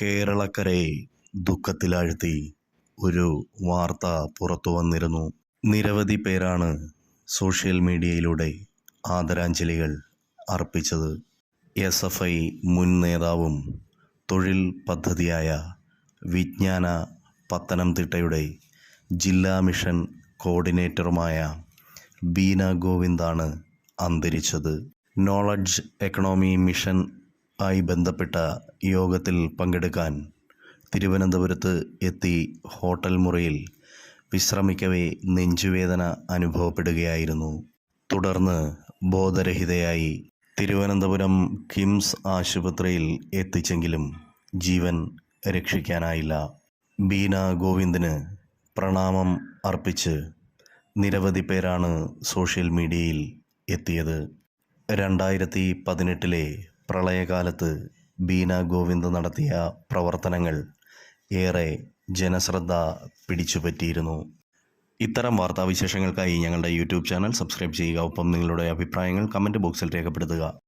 കേരളക്കരയെ ദുഃഖത്തിലാഴ്ത്തി ഒരു വാർത്ത പുറത്തു വന്നിരുന്നു. നിരവധി പേരാണ് സോഷ്യൽ മീഡിയയിലൂടെ ആദരാഞ്ജലികൾ അർപ്പിച്ചത്. എസ് എഫ് ഐ മുൻ നേതാവും തൊഴിൽ പദ്ധതിയായ വിജ്ഞാന പത്തനംതിട്ടയുടെ ജില്ലാ മിഷൻ കോർഡിനേറ്ററുമായ ബീന ഗോവിന്ദാണ് അന്തരിച്ചത്. നോളജ് എക്കണോമി മിഷൻ ആയി ബന്ധപ്പെട്ട യോഗത്തിൽ പങ്കെടുക്കാൻ തിരുവനന്തപുരത്ത് എത്തി ഹോട്ടൽ മുറിയിൽ വിശ്രമിക്കവേ നെഞ്ചുവേദന അനുഭവപ്പെടുകയായിരുന്നു. തുടർന്ന് ബോധരഹിതയായി തിരുവനന്തപുരം കിംസ് ആശുപത്രിയിൽ എത്തിച്ചെങ്കിലും ജീവൻ രക്ഷിക്കാനായില്ല. ബീന ഗോവിന്ദിന് പ്രണാമം അർപ്പിച്ച് നിരവധി പേരാണ് സോഷ്യൽ മീഡിയയിൽ എത്തിയത്. രണ്ടായിരത്തി പതിനെട്ടിലെ പ്രളയകാലത്ത് ബീന ഗോവിന്ദ് നടത്തിയ പ്രവർത്തനങ്ങൾ ഏറെ ജനശ്രദ്ധ പിടിച്ചുപറ്റിയിരുന്നു. ഇത്തരം വാർത്താവിശേഷങ്ങൾക്കായി ഞങ്ങളുടെ യൂട്യൂബ് ചാനൽ സബ്സ്ക്രൈബ് ചെയ്യുക. ഒപ്പം നിങ്ങളുടെ അഭിപ്രായങ്ങൾ കമന്റ് ബോക്സിൽ രേഖപ്പെടുത്തുക.